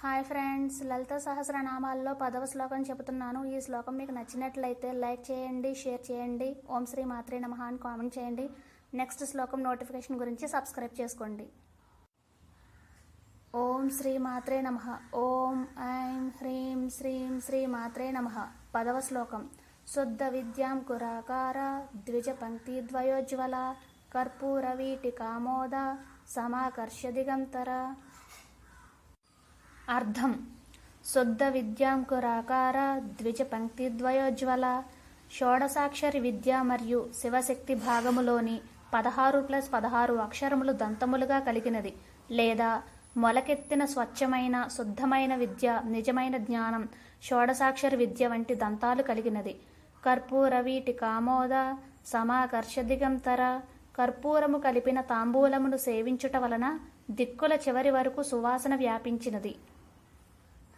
Hi friends లలిత సహస్రనామాల్లో పదవ శ్లోకం చెబుతున్నాను. ఈ శ్లోకం మీకు నచ్చినట్లయితే లైక్ చేయండి షేర్ చేయండి ఓం శ్రీ మాత్రే నమః అని కామెంట్ చేయండి. నెక్స్ట్ శ్లోకం నోటిఫికేషన్ గురించి సబ్స్క్రైబ్ చేసుకోండి. ఓం శ్రీ మాత్రే నమ. ఓం ఐం హ్రీం శ్రీం శ్రీ మాత్రే నమ. పదవ శ్లోకం. శుద్ధ విద్యాం కురాకార ద్విజ పంక్తి ద్వయోజ్వల కర్పూర వీటికామోద సమాకర్ష దిగంతర అర్థం. శుద్ధ విద్యాంకురాకార ద్విజ పంక్తిద్వయోజ్వల షోడసాక్షరి విద్య మరియు శివశక్తి భాగములోని పదహారు ప్లస్ పదహారు అక్షరములు దంతములుగా కలిగినది. లేదా మొలకెత్తిన స్వచ్ఛమైన శుద్ధమైన విద్య నిజమైన జ్ఞానం షోడసాక్షరి విద్య వంటి దంతాలు కలిగినది. కర్పూర వీటి కామోద సమాకర్ష దిగంతర కర్పూరము కలిపిన తాంబూలమును సేవించుట వలన దిక్కుల చివరి వరకు సువాసన వ్యాపించినది.